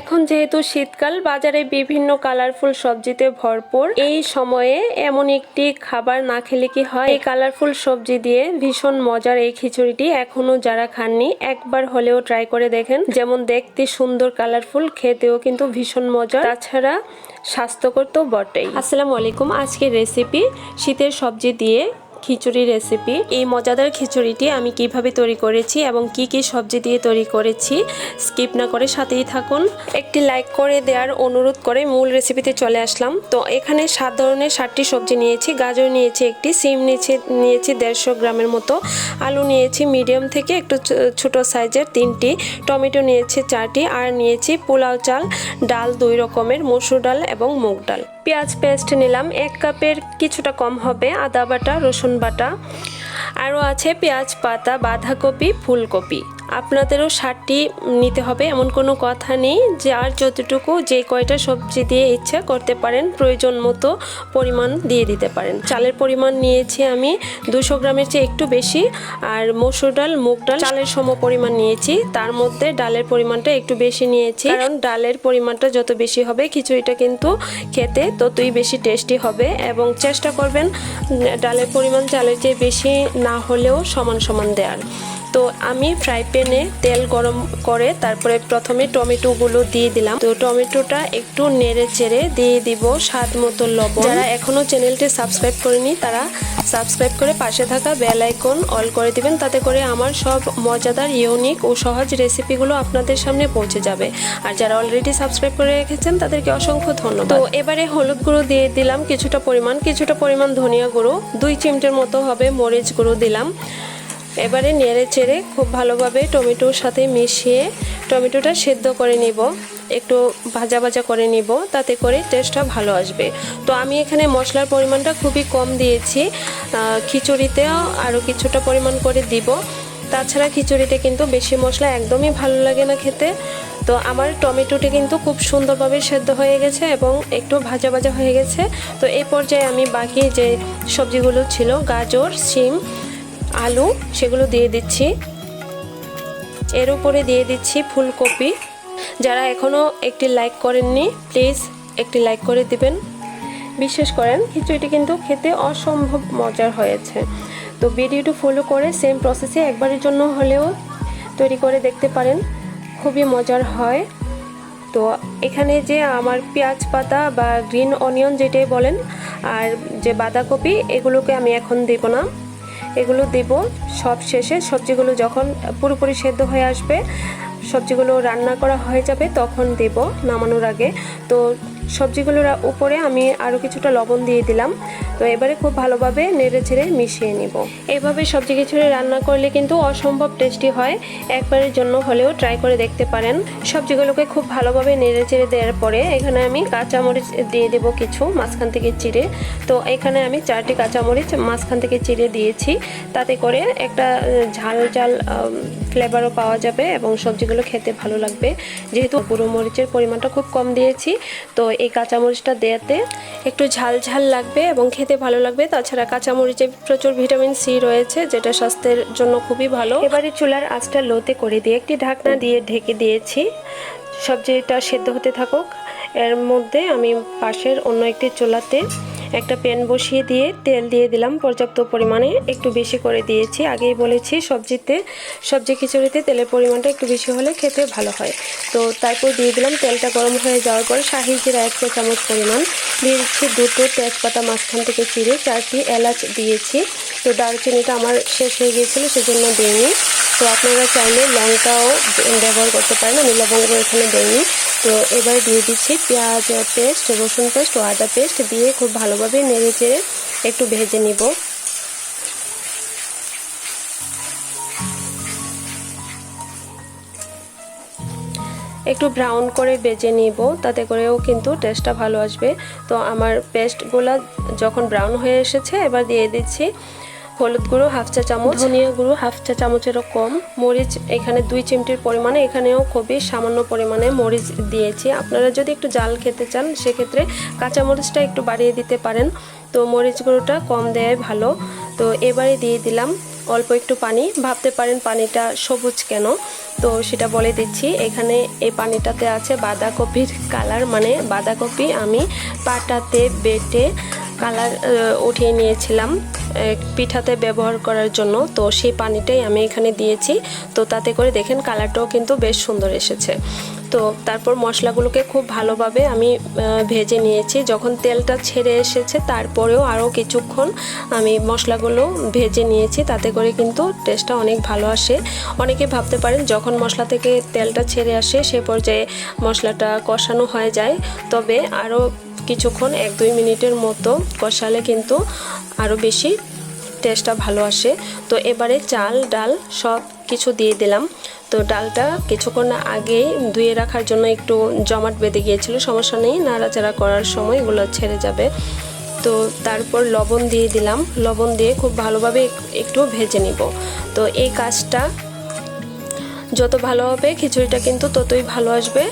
এখন যেহেতু শীতকাল, বাজারে বিভিন্ন কালারফুল সবজিতে ভরপুর। এই সময়ে এমন একটি খাবার না খেলে কি হয়? এই কালারফুল সবজি দিয়ে ভীষণ মজার এই খিচুড়িটি এখনও যারা খাননি, একবার হলেও ট্রাই করে দেখেন। যেমন দেখতে সুন্দর কালারফুল, খেতেও কিন্তু ভীষণ মজা তাছাড়া স্বাস্থ্যকর তো বটেই। আসসালামু আলাইকুম। আজকের রেসিপি শীতের সবজি দিয়ে খিচুড়ি রেসিপি এই মজাদার খিচুড়িটি আমি কীভাবে তৈরি করেছি এবং কি কি সবজি দিয়ে তৈরি করেছি স্কিপ না করে সাথেই থাকুন। একটি লাইক করে দেওয়ার অনুরোধ করে মূল রেসিপিতে চলে আসলাম। তো এখানে সাত ধরনের ষাটটি সবজি নিয়েছি। গাজর নিয়েছি একটি, সিম নিয়েছি নিয়েছি দেড়শো গ্রামের মতো। আলু নিয়েছি মিডিয়াম থেকে একটু ছোট সাইজের তিনটি। টমেটো নিয়েছি চারটি। আর নিয়েছি পোলাও চাল, ডাল দুই রকমের, মসুর ডাল এবং মুগ ডাল। পেঁয়াজ পেস্ট নিলাম। এক কাপের কিছুটা কম হবে। আদা বাটা, রসুন বাটা। আরও আছে পেঁয়াজ পাতা বাঁধাকপি ফুলকপি। আপনাদেরও ষাটটি নিতে হবে। এমন কোনো কথা নেই যে আর যতটুকু যে কয়টা সবজি দিয়ে ইচ্ছা করতে পারেন, প্রয়োজন মতো পরিমাণ দিয়ে দিতে পারেন। চালের পরিমাণ নিয়েছি আমি দুশো গ্রামের চেয়ে একটু বেশি আর মসুর ডাল, মুগ ডাল চালের সম পরিমাণ নিয়েছি। তার মধ্যে ডালের পরিমাণটা একটু বেশি নিয়েছি কারণ ডালের পরিমাণটা যত বেশি হবে খিচুড়িটা কিন্তু খেতে ততই বেশি টেস্টি হবে এবং চেষ্টা করবেন ডালের পরিমাণ চালের চেয়ে বেশি না হলেও সমান সমান দেওয়ার তো আমি ফ্রাই প্যানে তেল গরম করে তারপরে প্রথমে টমেটোগুলো দিয়ে দিলাম। তো টমেটোটা একটু নেড়ে চেড়ে দিয়ে দিব স্বাদ মতো লবণ। যারা এখনও চ্যানেলটি সাবস্ক্রাইব করেনি, তারা সাবস্ক্রাইব করে পাশে থাকা বেল আইকন অল করে দিবেন। তাতে করে আমার সব মজাদার, ইউনিক ও সহজ রেসিপিগুলো আপনাদের সামনে পৌঁছে যাবে। আর যারা অলরেডি সাবস্ক্রাইব করে রেখেছেন, তাদেরকে অসংখ্য ধন্যবাদ। তো এবারে হলুদ গুঁড়ো দিয়ে দিলাম কিছুটা পরিমাণ কিছুটা পরিমাণ ধনিয়া গুঁড়ো। দুই চিমটের মতো হবে মরিচ গুঁড়ো দিলাম। এবারে নেড়ে চেড়ে খুব ভালোভাবে টমেটোর সাথে মিশিয়ে টমেটোটা সেদ্ধ করে নিব। একটু ভাজা ভাজা করে নিব, তাতে করে টেস্টটা ভালো আসবে। তো আমি এখানে মশলার পরিমাণটা খুবই কম দিয়েছি। খিচুড়িতেও আরও কিছুটা পরিমাণ করে দিব। তাছাড়া খিচুড়িতে কিন্তু বেশি মশলা একদমই ভালো লাগে না খেতে। তো আমার টমেটোটি কিন্তু খুব সুন্দরভাবে সেদ্ধ হয়ে গেছে এবং একটু ভাজা ভাজা হয়ে গেছে। তো এই পর্যায়ে আমি বাকি যে সবজিগুলো ছিল, গাজর সিম আলু, সেগুলো দিয়ে দিচ্ছি। এর উপরে দিয়ে দিচ্ছি ফুলকপি। যারা এখনও একটি লাইক করেননি, প্লিজ একটি লাইক করে দিবেন। বিশেষ করেন, খিচুড়িটি কিন্তু খেতে অসম্ভব মজার হয়েছে। তো ভিডিওটি ফলো করে সেম প্রসেসে একবারের জন্য হলেও তৈরি করে দেখতে পারেন। খুবই মজার হয়। তো এখানে যে আমার পেঁয়াজ পাতা বা গ্রিন অনিয়ন যেটাই বলেন, আর যে বাঁধাকপি, এগুলোকে আমি এখন দেব না। এগুলো দেব। সব শেষে সবজিগুলো যখন পুরোপুরি সেদ্ধ হয়ে আসবে, সবজিগুলো রান্না করা হয়ে যাবে, তখন দেব নামানোর আগে। তো সবজিগুলোর উপরে আমি আরও কিছুটা লবণ দিয়ে দিলাম। তো এবারে খুব ভালোভাবে নেড়ে ছেড়ে মিশিয়ে নিব। এইভাবে সবজি খিচুড়ি রান্না করলে কিন্তু অসম্ভব টেস্টি হয়। একবারের জন্য হলেও ট্রাই করে দেখতে পারেন। সবজিগুলোকে খুব ভালোভাবে নেড়ে চেড়ে দেওয়ার পরে এখানে আমি কাঁচামরিচ দিয়ে দেব কিছু, মাঝখান থেকে চিড়ে। তো এখানে আমি চারটি কাঁচামরিচ মাঝখান থেকে চিড়ে দিয়েছি। তাতে করে একটা ঝাল ঝাল ফ্লেভারও পাওয়া যাবে এবং সবজিগুলো খেতে ভালো লাগবে। যেহেতু গুঁড়ো মরিচের পরিমাণটা খুব কম দিয়েছি, তো এই কাঁচামরিচটা দেওয়াতে একটু ঝাল ঝাল লাগবে এবং খেতে ভালো লাগবে। তাছাড়া কাঁচামরিচে প্রচুর ভিটামিন সি রয়েছে, যেটা স্বাস্থ্যের জন্য খুবই ভালো। এবারে চুলার আঁচটা লোতে করে দিয়ে একটি ঢাকনা দিয়ে ঢেকে দিয়েছি। সবজিটা সেদ্ধ হতে থাকুক, এর মধ্যে আমি পাশের অন্য একটি চুলাতে একটা প্যান বসিয়ে দিয়ে তেল দিয়ে দিলাম। পর্যাপ্ত পরিমাণে একটু বেশি করে দিয়েছি। আগেই বলেছি, সবজিতে, সবজি খিচুড়িতে তেলের পরিমাণটা একটু বেশি হলে খেতে ভালো হয়। তো তারপর দিয়ে দিলাম, তেলটা গরম হয়ে যাওয়ার পর শাহি জিরা এক চামচ পরিমাণ দিয়ে দিচ্ছি দুটো তেজপাতা মাঝখান থেকে চিড়ে চারটি এলাচ দিয়েছি। তো দারচিনিটা আমার শেষ হয়ে গিয়েছিল, সেজন্য দিইনি। তো আপনারা চাইলে লঙ্কাও ব্যবহার করতে পারেন, আমি লবঙ্গ এখানে দিইনি। তো এবার দিয়ে দিচ্ছি পেঁয়াজ, পেস্ট, রসুন পেস্ট ও আদা পেস্ট দিয়ে খুব ভালোভাবে নেড়ে চেড়ে একটু ভেজে নিব। একটু ব্রাউন করে বেজে নিব, তাতে করেও কিন্তু টেস্টটা ভালো আসবে। তো আমার পেস্টগুলো যখন ব্রাউন হয়ে এসেছে, এবার দিয়ে দিচ্ছি। হলুদ গুঁড়ো, হাফ চা চামচ। ধনিয়া গুঁড়ো, হাফ চা চামচেরও কম। মরিচ এখানে দুই চিমটির পরিমাণে, এখানেও খুবই সামান্য পরিমাণে মরিচ দিয়েছি। আপনারা যদি একটু জাল খেতে চান, সেক্ষেত্রে কাঁচা মরিচটা একটু বাড়িয়ে দিতে পারেন। তো মরিচ গুঁড়োটা কম দেয় ভালো। তো এবারে দিয়ে দিলাম অল্প একটু পানি। ভাবতে পারেন পানিটা সবুজ কেন? তো সেটা বলে দিচ্ছি। এখানে এই পানিটাতে আছে বাঁধাকপির কালার। মানে বাঁধাকপি আমি পাটাতে বেটে কালার উঠিয়ে নিয়েছিলাম পিঠাতে ব্যবহার করার জন্য। তো সেই পানিটাই আমি এখানে দিয়েছি। তো তাতে করে দেখেন কালারটাও কিন্তু বেশ সুন্দর এসেছে। তো তারপর মশলাগুলোকে খুব ভালোভাবে আমি ভেজে নিয়েছি। যখন তেলটা ছেড়ে এসেছে, তারপরেও আরও কিছুক্ষণ আমি মশলাগুলো ভেজে নিয়েছি। তাতে করে কিন্তু টেস্টটা অনেক ভালো আসে। অনেকে ভাবতে পারেন, যখন মশলা থেকে তেলটা ছেড়ে আসে, সে পর্যায়ে মশলাটা কষানো হয়ে যায়। তবে আরও কিছুক্ষণ, এক দুই মিনিটের মতো কষালে কিন্তু আরও বেশি টেস্টটা ভালো আসে। তো এবারে চাল, ডাল সব কিছু দিয়ে দিলাম। তো ডালটা কিছুক্ষণ আগেই ধুয়ে রাখার জন্য একটু জমাট বেঁধে গিয়েছিল। সমস্যা নেই, নাড়াচাড়া করার সময় এগুলো ছেড়ে যাবে। তো তারপর লবণ দিয়ে দিলাম। লবণ দিয়ে খুব ভালোভাবে একটু ভেজে নিব। তো এই কাজটা যত ভালো হবে, খিচুড়িটা কিন্তু ততই ভালো আসবে।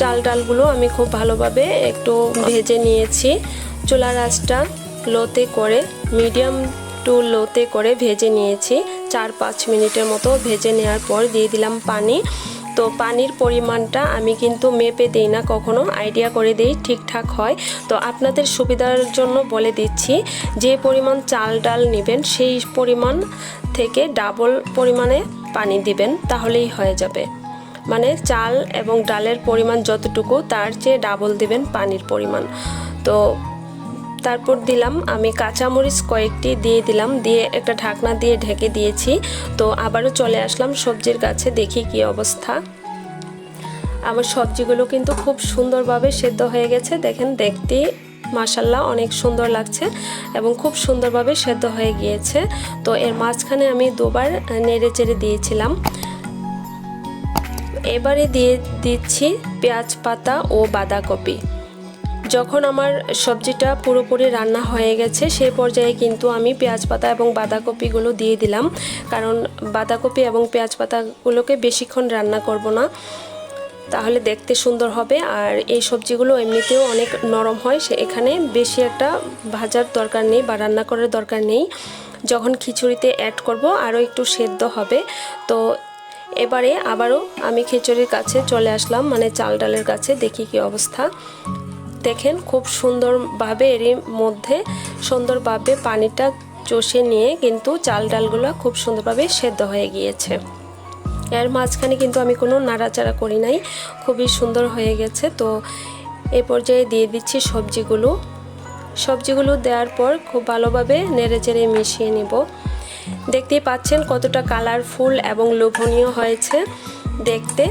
চাল ডালগুলো আমি খুব ভালোভাবে একটু ভেজে নিয়েছি। চুলার আঁচটা লোতে করে, মিডিয়াম টু লোতে করে ভেজে নিয়েছি। চার পাঁচ মিনিটের মতো ভেজে নেওয়ার পর দিয়ে দিলাম পানি। তো পানির পরিমাণটা আমি কিন্তু মেপে দিই না, কখনো আইডিয়া করে দিই, ঠিকঠাক হয়। তো আপনাদের সুবিধার জন্য বলে দিচ্ছি, যে পরিমাণ চাল ডাল নেবেন, সেই পরিমাণ থেকে ডাবল পরিমাণে পানি দিবেন, তাহলেই হয়ে যাবে। মানে চাল এবং ডালের পরিমাণ যতটুকু, তার চেয়ে ডাবল দিবেন পানির পরিমাণ। তো তারপর দিলাম, আমি কাঁচামরিচ কয়েকটি দিয়ে দিলাম, দিয়ে একটা ঢাকনা দিয়ে ঢেকে দিয়েছি। তো আবারও চলে আসলাম সবজির কাছে দেখি কি অবস্থা। আমার সবজিগুলো কিন্তু খুব সুন্দরভাবে সেদ্ধ হয়ে গেছে, দেখেন দেখতে মাসাল্লাহ অনেক সুন্দর লাগছে এবং খুব সুন্দরভাবে সেদ্ধ হয়ে গিয়েছে। তো এর মাঝখানে আমি দুবার নেড়ে চেড়ে দিয়েছিলাম। এবারে দিয়ে দিচ্ছি পেঁয়াজ পাতা ও বাঁধাকপি। যখন আমার সবজিটা পুরোপুরি রান্না হয়ে গেছে সেই পর্যায়ে কিন্তু আমি পেঁয়াজ পাতা এবং বাঁধাকপিগুলো দিয়ে দিলাম। কারণ বাঁধাকপি এবং পেঁয়াজ পাতাগুলোকে বেশিক্ষণ রান্না করব না, তাহলে দেখতে সুন্দর হবে। আর এই সবজিগুলো এমনিতেও অনেক নরম হয়, সে এখানে বেশি একটা ভাজার দরকার নেই বা রান্না করার দরকার নেই। যখন খিচুড়িতে অ্যাড করব, আরও একটু সেদ্ধ হবে। তো এবারে আবারও আমি খিচুড়ির কাছে চলে আসলাম মানে চাল ডালের কাছে, দেখি কি অবস্থা। দেখেন খুব সুন্দরভাবে এরই মধ্যে সুন্দরভাবে পানিটা চষে নিয়ে কিন্তু চাল ডালগুলো খুব সুন্দরভাবে সেদ্ধ হয়ে গিয়েছে। এর মাঝখানে কিন্তু আমি কোনো নাড়াচাড়া করি নাই, খুবই সুন্দর হয়ে গেছে। তো এ পর্যায়ে দিয়ে দিচ্ছি সবজিগুলো। সবজিগুলো দেওয়ার পর খুব ভালোভাবে নেড়ে চেড়ে মিশিয়ে নিব। দেখতেই পাচ্ছেন কতটা কালারফুল এবং লোভনীয় হয়েছে দেখতে।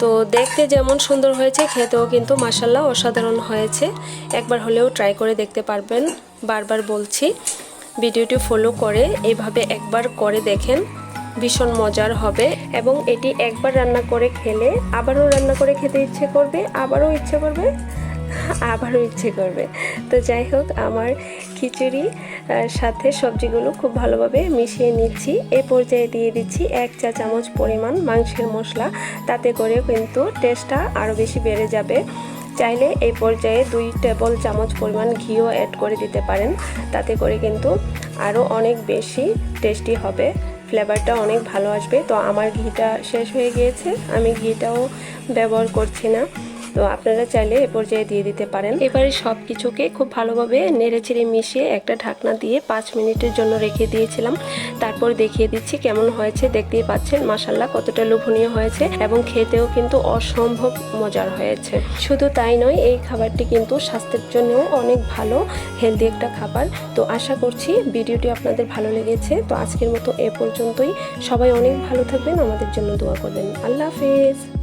তো দেখতে যেমন সুন্দর হয়েছে, খেতেও কিন্তু মাসাল্লাহ অসাধারণ হয়েছে। একবার হলেও ট্রাই করে দেখতে পারবেন, বারবার বলছি। ভিডিওটি ফলো করে, এভাবে একবার করে দেখেন, ভীষণ মজার হবে। এবং এটি একবার রান্না করে খেলে আবারও রান্না করে খেতে ইচ্ছে করবে, আবারও ইচ্ছে করবে। আবারও ইচ্ছে করবে। তো যাই হোক, আমার খিচুড়ি সাথে সবজিগুলো খুব ভালোভাবে মিশিয়ে নিচ্ছি। এ পর্যায়ে দিয়ে দিচ্ছি এক চা চামচ পরিমাণ মাংসের মশলা। তাতে করে কিন্তু টেস্টটা আরও বেশি বেড়ে যাবে। চাইলে এই পর্যায়ে দুই টেবল চামচ পরিমাণ ঘিও অ্যাড করে দিতে পারেন। তাতে করে কিন্তু আরও অনেক বেশি টেস্টি হবে। ফ্লেভারটা অনেক ভালো আসবে। তো আমার ঘিটা শেষ হয়ে গিয়েছে। আমি ঘিটাও ব্যবহার করছি না। তো আপনারা চাইলে এ পর্যায়ে দিয়ে দিতে পারেন। এবারে সব কিছুকে খুব ভালোভাবে নেড়ে চেড়ে মিশিয়ে একটা ঢাকনা দিয়ে পাঁচ মিনিটের জন্য রেখে দিয়েছিলাম। তারপর দেখিয়ে দিচ্ছি কেমন হয়েছে। দেখতেই পাচ্ছেন মাসাল্লাহ কতটা লোভনীয় হয়েছে এবং খেতেও কিন্তু অসম্ভব মজার হয়েছে। শুধু তাই নয়, এই খাবারটি কিন্তু স্বাস্থ্যের জন্যও অনেক ভালো, হেলদি একটা খাবার। তো আশা করছি ভিডিওটি আপনাদের ভালো লেগেছে। তো আজকের মতো এ পর্যন্তই। সবাই অনেক ভালো থাকবেন, আমাদের জন্য দোয়া করবেন। আল্লাহ হাফেজ।